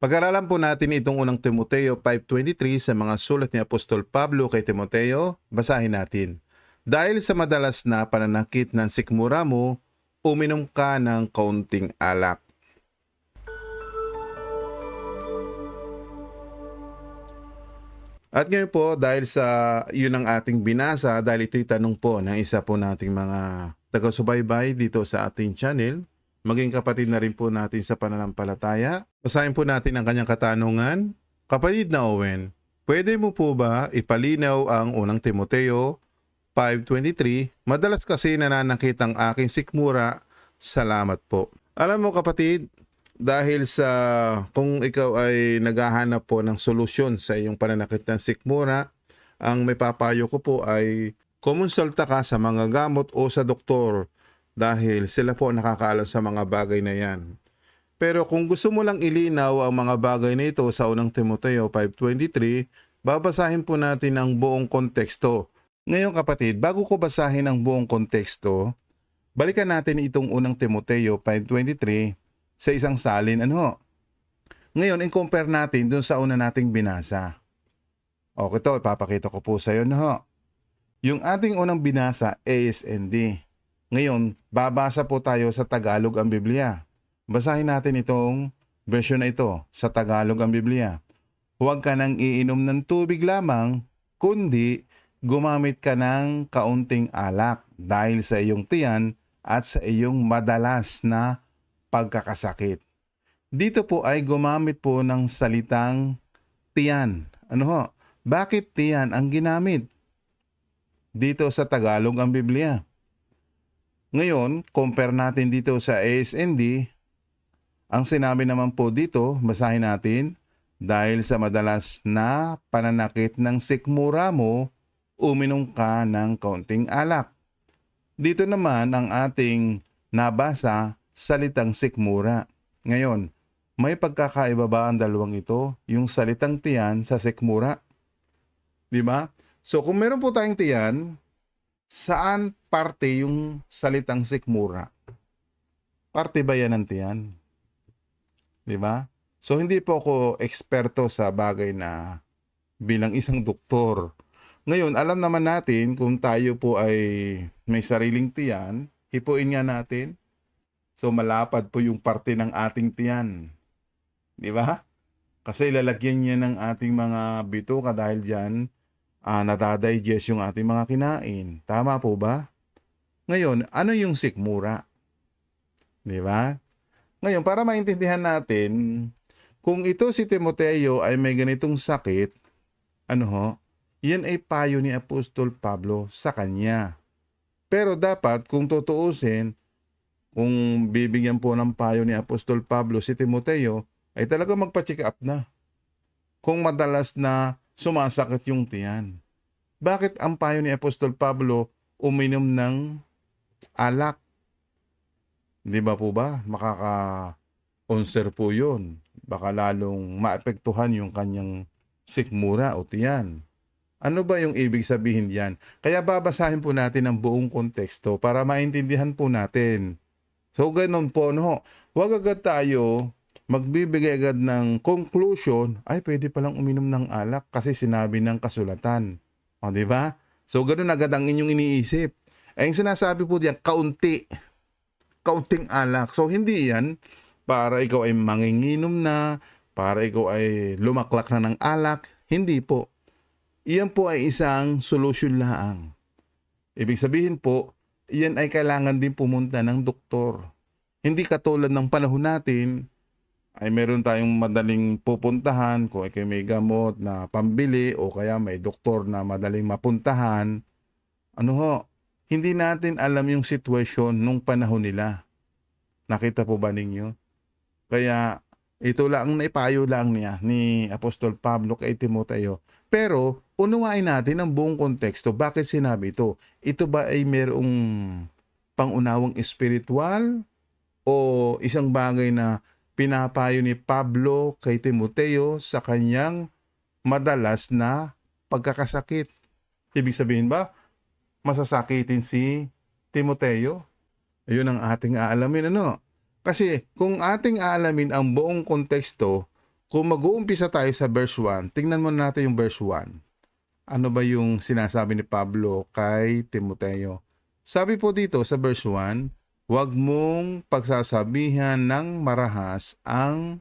Pag-aralan po natin itong unang Timoteo 5.23 sa mga sulat ni Apostol Pablo kay Timoteo, basahin natin. Dahil sa madalas na pananakit ng sikmura mo, uminom ka ng kaunting alak. At ngayon po, dahil sa yun ang ating binasa, dahil ito'y tanong po ng isa po nating mga taga-subaybay dito sa ating channel, maging kapatid na rin po natin sa pananampalataya. Basahin po natin ang kanyang katanungan. Kapatid na Owen, pwede mo po ba ipalinaw ang unang Timoteo 5.23? Madalas kasi nananakit ang aking sikmura. Salamat po. Alam mo kapatid, dahil sa kung ikaw ay naghahanap po ng solusyon sa iyong pananakit ng sikmura, ang may papayo ko po ay kumonsulta ka sa mga gamot o sa doktor dahil sila po nakakaalam sa mga bagay na yan. Pero kung gusto mo lang ilinaw ang mga bagay na ito sa unang Timoteo 5.23, babasahin po natin ang buong konteksto. Ngayon kapatid, bago ko basahin ang buong konteksto, balikan natin itong unang Timoteo 5.23 sa isang salin. Ano? Ngayon, i-compare natin dun sa una nating binasa. Okay to, ipapakita ko po sa iyo. No? Yung ating unang binasa, ASND. Ngayon, babasa po tayo sa Tagalog ang Biblia. Basahin natin itong version na ito sa Tagalog ang Biblia. Huwag ka nang iinom ng tubig lamang, kundi gumamit ka ng kaunting alak dahil sa iyong tiyan at sa iyong madalas na pagkakasakit. Dito po ay gumamit po ng salitang tiyan. Ano ho? Bakit tiyan ang ginamit? Dito sa Tagalog ang Biblia. Ngayon, compare natin dito sa ASND. Ang sinabi naman po dito, basahin natin, dahil sa madalas na pananakit ng sikmura mo, uminom ka ng kaunting alak. Dito naman ang ating nabasa, salitang sikmura. Ngayon, may pagkakaiba ba ang dalawang ito? Yung salitang tiyan sa sikmura? Di ba? So kung meron po tayong tiyan, saan parte yung salitang sikmura? Parte ba yan ng tiyan? Di ba? So hindi po ako eksperto sa bagay na bilang isang doktor. Ngayon, alam naman natin kung tayo po ay may sariling tiyan, hipuin nga natin. So malapad po yung parte ng ating tiyan. Di ba? Kasi lalagyan niya ng ating mga bituka dahil dyan ah, nadadigest yung ating mga kinain. Tama po ba? Ngayon, ano yung sikmura? Di ba? Ngayon, para maintindihan natin, kung ito si Timoteo ay may ganitong sakit, ano ho, yan ay payo ni Apostol Pablo sa kanya. Pero dapat, kung tutuusin, kung bibigyan po ng payo ni Apostol Pablo si Timoteo, ay talaga magpa-check up na. Kung madalas na sumasakit yung tiyan. Bakit ang payo ni Apostol Pablo uminom ng alak? Di ba po ba? Makaka-onser po yun. Baka lalong maapektuhan yung kanyang sikmura o tiyan. Ano ba yung ibig sabihin diyan? Kaya babasahin po natin ang buong konteksto para maintindihan po natin. So ganun po no. Huwag agad tayo magbibigay agad ng conclusion, ay pwede palang uminom ng alak kasi sinabi ng kasulatan. O, di ba? So ganun agad ang inyong iniisip. Eh, yung sinasabi po diyan, kaunti. Kaunting alak. So hindi yan para ikaw ay manginginom na, para ikaw ay lumaklak na ng alak. Hindi po. Iyan po ay isang solusyon laang. Ibig sabihin po, iyan ay kailangan din pumunta ng doktor. Hindi katulad ng panahon natin, ay meron tayong madaling pupuntahan kung ikay may gamot na pambili o kaya may doktor na madaling mapuntahan. Ano ho, hindi natin alam yung sitwasyon nung panahon nila. Nakita po ba ninyo? Kaya ito lang ang naipayo lang niya ni Apostol Pablo kay Timoteo. Pero unawain natin ang buong konteksto. Bakit sinabi ito? Ito ba ay merong pangunawang espiritual o isang bagay na pinapayo ni Pablo kay Timoteo sa kanyang madalas na pagkakasakit? Ibig sabihin ba, masasakitin si Timoteo? Ayun ang ating aalamin ano. Kasi kung ating aalamin ang buong konteksto, kung mag-uumpisa tayo sa verse 1, tingnan muna natin yung verse 1. Ano ba yung sinasabi ni Pablo kay Timoteo? Sabi po dito sa verse 1, huwag mong pagsasabihan ng marahas ang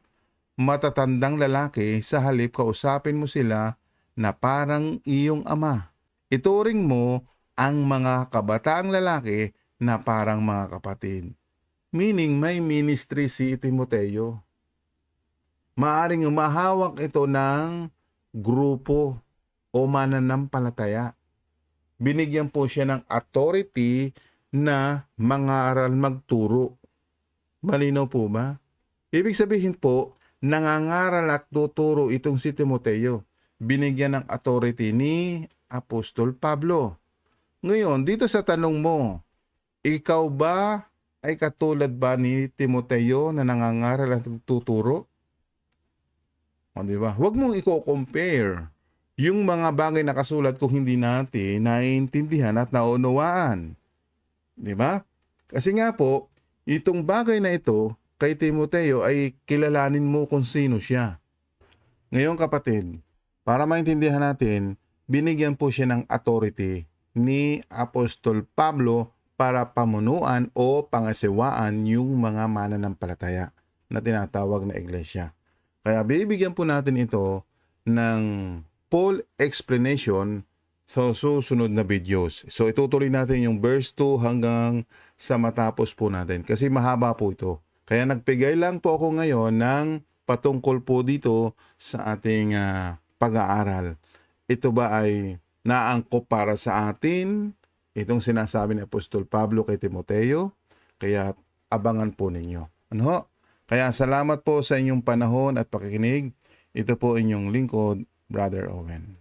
matatandang lalaki sa halip kausapin mo sila na parang iyong ama. Ituring mo ang mga kabataang lalaki na parang mga kapatid. Meaning may ministry si Timoteo. Maaring umahawak ito ng grupo o mananampalataya. Binigyan po siya ng authority na mangaral magturo. Malinaw po ba? Ibig sabihin po, nangangaral at tuturo itong si Timoteo. Binigyan ng authority ni Apostol Pablo. Ngayon, dito sa tanong mo, ikaw ba ay katulad ba ni Timoteo na nangangaral at tuturo? O, di ba? Huwag mong i-compare yung mga bagay na kasulat kung hindi natin naiintindihan at naunawaan. Di ba? Kasi nga po, itong bagay na ito kay Timoteo ay kilalanin mo kung sino siya. Ngayon kapatid, para maintindihan natin, binigyan po siya ng authority ni Apostol Pablo para pamunuan o pangasiwaan yung mga mananampalataya na tinatawag na iglesia. Kaya bibigyan po natin ito ng full explanation sa susunod na videos. So itutuloy natin yung verse 2 hanggang sa matapos po natin kasi mahaba po ito. Kaya nagpigay lang po ako ngayon ng patungkol po dito sa ating ah, pag-aaral. Ito ba ay naangkop para sa atin? Itong sinasabi ni Apostol Pablo kay Timoteo. Kaya abangan po ninyo. Ano? Kaya salamat po sa inyong panahon at pakikinig. Ito po inyong lingkod, Brother Owen.